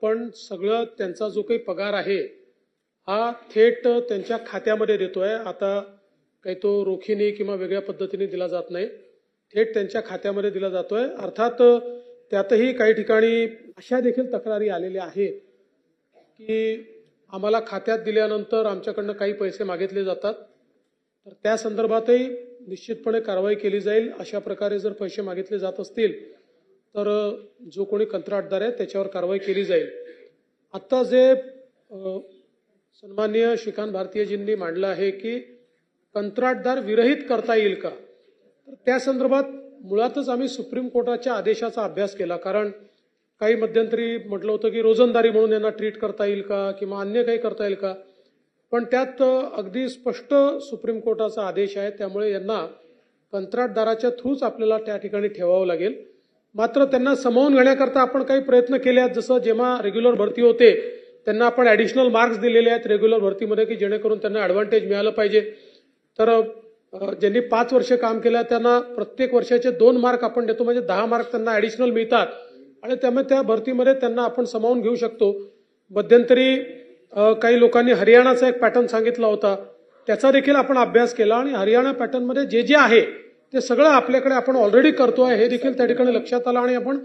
आपण सगळं त्यांचा जो काही पगार आहे हा थेट त्यांच्या खात्यामध्ये देतोय. आता काही तो रोखीने किंवा वेगळ्या पद्धतीने दिला जात नाही. थेट त्यांच्या खात्यामध्ये दिला जातोय. अर्थात त्यातही काही ठिकाणी अशा देखील तक्रारी आलेल्या आहेत की आम्हाला खात्यात दिल्यानंतर आमच्याकडनं काही पैसे मागितले जातात. तर त्या संदर्भातही निश्चितपणे कारवाई केली जाईल. अशा प्रकारे जर पैसे मागितले जात असतील तर जो कोणी कंत्राटदार आहे त्याच्यावर कारवाई केली जाईल. आत्ता जे सन्माननीय श्रीकांत भारतीयजींनी मांडलं आहे की कंत्राटदार विरहित करता येईल का? तर त्या संदर्भात मुळातच आम्ही सुप्रीम कोर्टाच्या आदेशाचा अभ्यास केला. कारण काही मध्यंतरी म्हटलं होतं की रोजंदारी म्हणून यांना ट्रीट करता येईल का किंवा अन्य काही करता येईल का? पण त्यात अगदी स्पष्ट सुप्रीम कोर्टाचा आदेश आहे. त्यामुळे यांना कंत्राटदाराच्या थ्रूच आपल्याला त्या ठिकाणी ठेवावं लागेल. मात्र त्यांना समावून घेण्याकरता आपण काही प्रयत्न केले आहेत. जसं जेव्हा रेग्युलर भरती होते त्यांना आपण ॲडिशनल मार्क्स दिलेले आहेत रेग्युलर भरतीमध्ये की जेणेकरून त्यांना ॲडव्हान्टेज मिळालं पाहिजे. तर ज्यांनी पाच वर्ष काम केलं त्यांना प्रत्येक वर्षाचे दोन मार्क आपण देतो. म्हणजे दहा मार्क त्यांना ॲडिशनल मिळतात. आणि त्यामुळे त्या भरतीमध्ये त्यांना आपण समावून घेऊ शकतो. मध्यंतरी काही लोकांनी हरियाणाचा एक पॅटर्न सांगितला होता. त्याचा देखील आपण अभ्यास केला आणि हरियाणा पॅटर्नमध्ये जे जे आहे ते सगळं आपल्याकडे आपण ऑलरेडी करतोय. हे देखील त्या ठिकाणी लक्षात आलं आणि आपण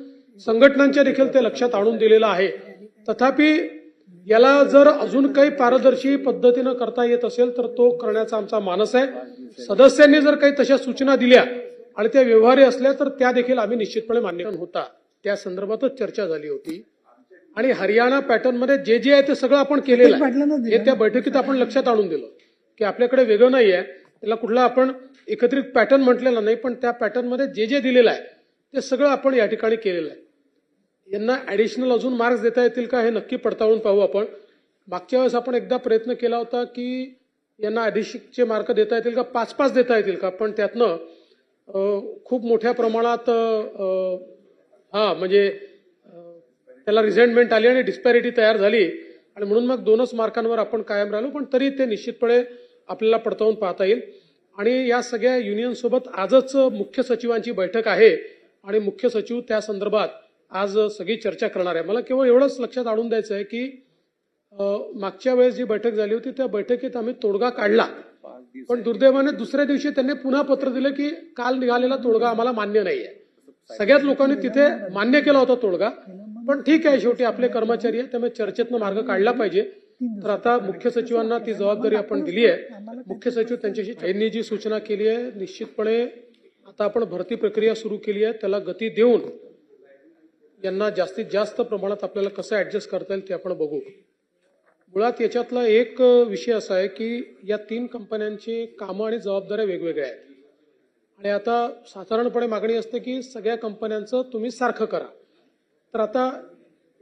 संघटनांच्या देखील ते लक्षात आणून दिलेलं आहे. तथापि याला जर अजून काही पारदर्शी पद्धतीनं करता येत असेल तर तो करण्याचा आमचा मानस आहे. सदस्यांनी जर काही तशा सूचना दिल्या आणि त्या व्यवहारी असल्या तर त्या देखील आम्ही निश्चितपणे मान्य होता. त्या संदर्भातच चर्चा झाली होती. आणि हरियाणा पॅटर्नमध्ये जे जे आहे ते सगळं आपण केलेलं आहे. हे त्या बैठकीत आपण लक्षात आणून दिलं. की आपल्याकडे वेगळं नाही आहे त्याला कुठला आपण एकत्रित पॅटर्न म्हटलेला नाही पण त्या पॅटर्नमध्ये जे जे दिलेलं आहे ते सगळं आपण या ठिकाणी केलेलं आहे. यांना ॲडिशनल अजून मार्क्स देता येतील का हे नक्की पडताळून पाहू आपण. मागच्या वेळेस आपण एकदा प्रयत्न केला होता की यांना ॲडिशनचे मार्क देता येतील का पाच पाच देता येतील का पण त्यातनं खूप मोठ्या प्रमाणात हां हा म्हणजे त्याला रिझेंटमेंट आली आणि डिस्पॅरिटी तयार झाली. आणि म्हणून मग दोनच मार्कांवर आपण कायम राहिलो पण तरी ते निश्चितपणे आपल्याला पडताळून पाहता येईल. आणि या सगळ्या युनियनसोबत आजच मुख्य सचिवांची बैठक आहे. आणि मुख्य सचिव त्या संदर्भात आज सगळी चर्चा करणार आहे. मला केवळ एवढंच लक्षात आणून द्यायचं आहे की मागच्या वेळेस जी बैठक झाली होती त्या बैठकीत आम्ही तोडगा काढला. पण दुर्दैवाने दुसऱ्या दिवशी त्यांनी पुन्हा पत्र दिलं की काल निघालेला तोडगा आम्हाला मान्य नाहीये. सगळ्याच लोकांनी तिथे मान्य केला होता तोडगा. पण ठीक आहे शेवटी आपले कर्मचारी आहे त्यामुळे चर्चेतनं मार्ग काढला पाहिजे. तर आता मुख्य सचिवांना ती जबाबदारी आपण दिली आहे. मुख्य सचिव त्यांच्याशी यांनी जी सूचना केली आहे निश्चितपणे आता आपण भरती प्रक्रिया सुरू केली आहे. त्याला गती देऊन यांना जास्तीत जास्त प्रमाणात आपल्याला कसं ऍडजस्ट करता येईल ते आपण बघू. मुळात याच्यातला एक विषय असा आहे की या तीन कंपन्यांची कामं आणि जबाबदाऱ्या वेगवेगळ्या आहेत. आणि आता साधारणपणे मागणी असते की सगळ्या कंपन्यांचं तुम्ही सारखं करा. तर आता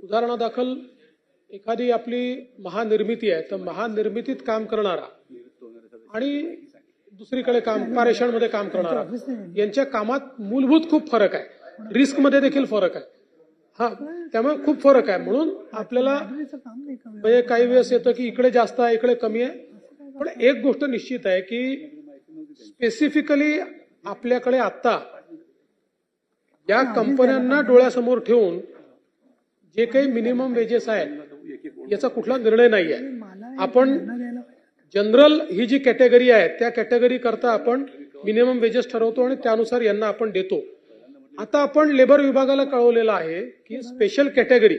उदाहरणादाखल एखादी आपली महानिर्मिती आहे तर महानिर्मितीत काम करणारा आणि दुसरीकडे काम पारेषणमध्ये काम करणारा यांच्या कामात मूलभूत खूप फरक आहे. रिस्कमध्ये देखील फरक आहे. हा त्यामुळे खूप फरक आहे. म्हणून आपल्याला म्हणजे काही वेळेस येतं की इकडे जास्त आहे इकडे कमी आहे. पण एक गोष्ट निश्चित आहे की स्पेसिफिकली आपल्याकडे आता या कंपन्यांना डोळ्यासमोर ठेवून जे काही मिनिमम वेजेस आहेत याचा कुठला निर्णय नाही आहे आपण जनरल ही जी कॅटेगरी आहे त्या कॅटेगरी करता आपण मिनिमम वेजेस ठरवतो आणि त्यानुसार यांना आपण देतो. आता आपण लेबर विभागाला कळवलेलं आहे की स्पेशल कॅटेगरी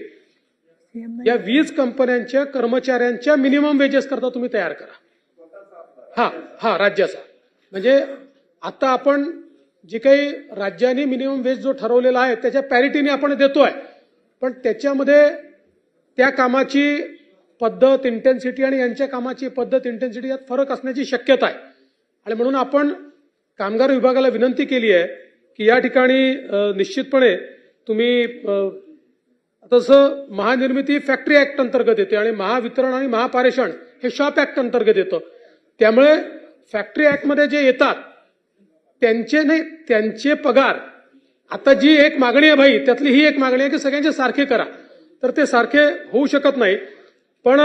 या वीज कंपन्यांच्या कर्मचाऱ्यांच्या मिनिमम वेजेस करता तुम्ही तयार करा. हा हा राज्याचा. म्हणजे आता आपण जे काही राज्याने मिनिमम वेज जो ठरवलेला आहे त्याच्या पॅरिटीने आपण देतोय. पण त्याच्यामध्ये त्या कामाची पद्धत इंटेन्सिटी आणि यांच्या कामाची पद्धत इंटेन्सिटी यात फरक असण्याची शक्यता आहे. आणि म्हणून आपण कामगार विभागाला विनंती केली आहे की या ठिकाणी निश्चितपणे तुम्ही तसं महानिर्मिती फॅक्टरी ऍक्ट अंतर्गत येते आणि महावितरण आणि महापारेषण हे शॉप ऍक्ट अंतर्गत येतं. त्यामुळे फॅक्टरी ऍक्टमध्ये जे येतात त्यांचे नाही त्यांचे पगार. आता जी एक मागणी आहे भाई त्यातली ही एक मागणी आहे की सगळ्यांचे सारखे करा. तर ते सारखे होऊ शकत नाही. पण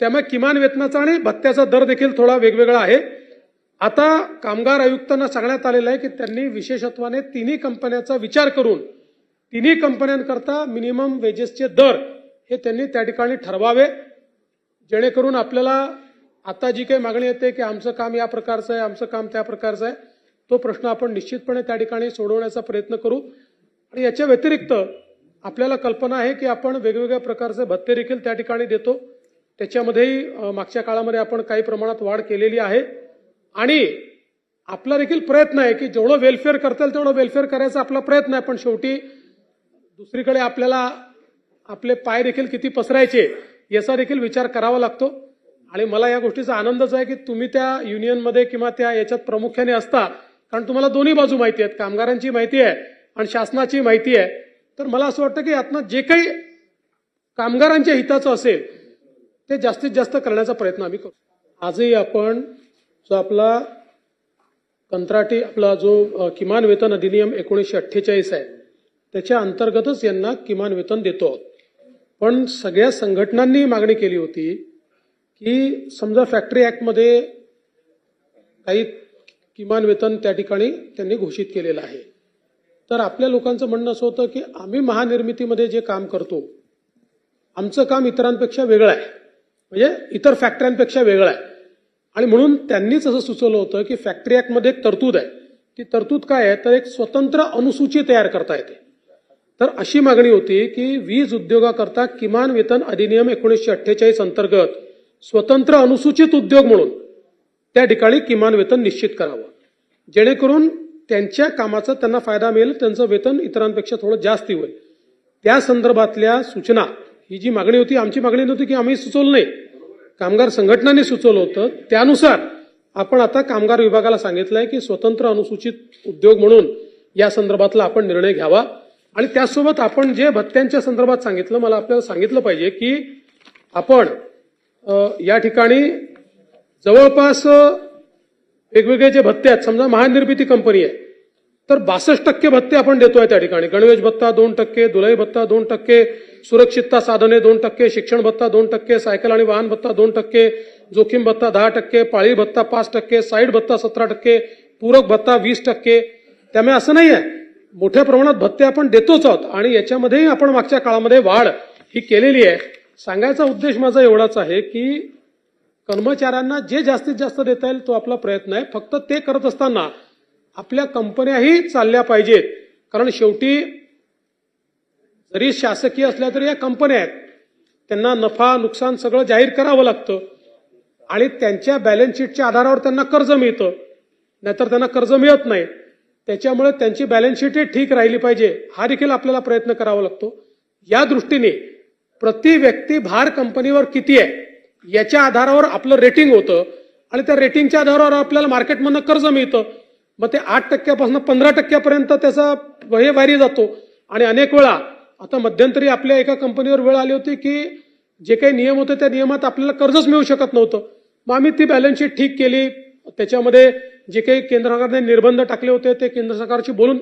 त्यामुळे किमान वेतनाचा आणि भत्त्याचा दर देखील थोडा वेगवेगळा आहे. आता कामगार आयुक्तांना सांगण्यात आलेलं आहे की त्यांनी विशेषत्वाने तिन्ही कंपन्याचा विचार करून तिन्ही कंपन्यांकरता मिनिमम वेजेसचे दर हे त्यांनी त्या ठिकाणी ठरवावे. जेणेकरून आपल्याला आता जी काही मागणी येते की आमचं काम या प्रकारचं आहे आमचं काम त्या प्रकारचं आहे तो प्रश्न आपण निश्चितपणे त्या ठिकाणी सोडवण्याचा प्रयत्न करू. आणि याच्या व्यतिरिक्त आपल्याला कल्पना आहे की आपण वेगवेगळ्या प्रकारचे भत्ते देखील त्या ठिकाणी देतो. त्याच्यामध्येही मागच्या काळामध्ये आपण काही प्रमाणात वाढ केलेली आहे. आणि आपला देखील प्रयत्न आहे की जेवढं वेलफेअर करता येईल तेवढं वेलफेअर करायचा आपला प्रयत्न आहे. पण शेवटी दुसरीकडे आपल्याला आपले पाय देखील किती पसरायचे याचा देखील विचार करावा लागतो. आणि मला या गोष्टीचा आनंदच आहे की तुम्ही त्या युनियनमध्ये किंवा त्या याच्यात प्रामुख्याने असता. कारण तुम्हाला दोन्ही बाजू माहिती आहेत. कामगारांची माहिती आहे आणि शासनाची माहिती आहे. तर मला असं वाटतं की यातनं जे काही कामगारांच्या हिताचं असेल ते जास्तीत जास्त करण्याचा प्रयत्न आम्ही करू. आजही आपण जो आपला कंत्राटी आपला जो किमान वेतन अधिनियम एकोणीसशे अठ्ठेचाळीस आहे त्याच्या अंतर्गतच यांना किमान वेतन देतो पण सगळ्या संघटनांनी मागणी केली होती की समजा फॅक्टरी ॲक्टमध्ये काही किमान वेतन त्या ठिकाणी त्यांनी घोषित केलेलं आहे. तर आपल्या लोकांचं म्हणणं असं होतं की आम्ही महानिर्मितीमध्ये जे काम करतो आमचं काम इतरांपेक्षा वेगळं आहे. म्हणजे इतर फॅक्टऱ्यांपेक्षा वेगळं आहे. आणि म्हणून त्यांनीच असं सुचवलं होतं की फॅक्टरी ॲक्टमध्ये एक तरतूद आहे. ती तरतूद काय आहे? तर एक स्वतंत्र अनुसूची तयार करता येते. तर अशी मागणी होती की वीज उद्योगाकरता किमान वेतन अधिनियम एकोणीसशे अठ्ठेचाळीस अंतर्गत स्वतंत्र अनुसूचित उद्योग म्हणून त्या ठिकाणी किमान वेतन निश्चित करावं. जेणेकरून त्यांच्या कामाचा त्यांना फायदा मिळेल त्यांचं वेतन इतरांपेक्षा थोडं जास्त होईल. त्या संदर्भातल्या सूचना ही जी मागणी होती आमची मागणी नव्हती की आम्ही सुचवलं नाही. कामगार संघटनांनी सुचवलं होतं. त्यानुसार आपण आता कामगार विभागाला सांगितलंय की स्वतंत्र अनुसूचित उद्योग म्हणून या संदर्भातला आपण निर्णय घ्यावा. आणि त्यासोबत आपण जे भत्त्यांच्या संदर्भात सांगितलं मला आपल्याला सांगितलं पाहिजे की आपण या ठिकाणी जवळपास वेगवेगळे जे भत्ते आहेत समजा महानिर्मिती कंपनी आहे तर बासष्ट टक्के भत्ते आपण देतोय त्या ठिकाणी. गणवेश भत्ता दोन टक्के दुलाई भत्ता दोन टक्के सुरक्षितता साधने दोन टक्के शिक्षण भत्ता दोन टक्के सायकल आणि वाहन भत्ता दोन टक्के जोखीम भत्ता दहा टक्के पाळी भत्ता पाच टक्के साईड भत्ता सतरा टक्के पूरक भत्ता वीस टक्के. त्यामुळे असं नाही आहे मोठ्या प्रमाणात भत्ते आपण देतोच आहोत आणि याच्यामध्येही आपण मागच्या काळामध्ये वाढ ही केलेली आहे. सांगायचा उद्देश माझा एवढाच आहे की कर्मचाऱ्यांना जे जास्तीत जास्त देता येईल तो आपला प्रयत्न आहे. फक्त ते करत असताना आपल्या कंपन्याही चालल्या पाहिजेत. कारण शेवटी जरी शासकीय असल्या तरी या कंपन्या आहेत. त्यांना नफा नुकसान सगळं जाहीर करावं लागतं. आणि त्यांच्या बॅलन्स शीटच्या आधारावर त्यांना कर्ज मिळतं. नाहीतर त्यांना कर्ज मिळत नाही. त्याच्यामुळे त्यांची बॅलन्स शीटही ठीक राहिली पाहिजे. हा देखील आपल्याला प्रयत्न करावा लागतो. या दृष्टीने प्रति व्यक्ती भार कंपनीवर किती आहे याच्या आधारावर आपलं रेटिंग होतं. आणि त्या रेटिंगच्या आधारावर आपल्याला मार्केटमधनं कर्ज मिळतं. मग ते आठ टक्क्यापासून पंधरा टक्क्यापर्यंत त्याचा वय वारी जातो. आणि अनेक वेळा आता मध्यंतरी आपल्या एका कंपनीवर वेळ आली होती की जे काही नियम होते त्या नियमात आपल्याला कर्जच मिळू शकत नव्हतं. मग आम्ही ती बॅलन्स शीट ठीक केली. त्याच्यामध्ये जे काही केंद्र सरकारने निर्बंध टाकले होते ते केंद्र सरकारशी बोलून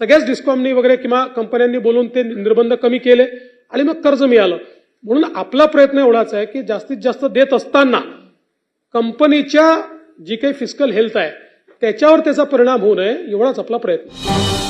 सगळ्याच डिस्कॉमनी वगैरे किंवा कंपन्यांनी बोलून ते निर्बंध कमी केले आणि मग कर्ज मिळालं. म्हणून आपला प्रयत्न एवढाच आहे की जास्तीत जास्त देत असताना कंपनीच्या जी काही फिजिकल हेल्थ आहे त्याच्यावर त्याचा परिणाम होऊ नये एवढाच आपला प्रयत्न.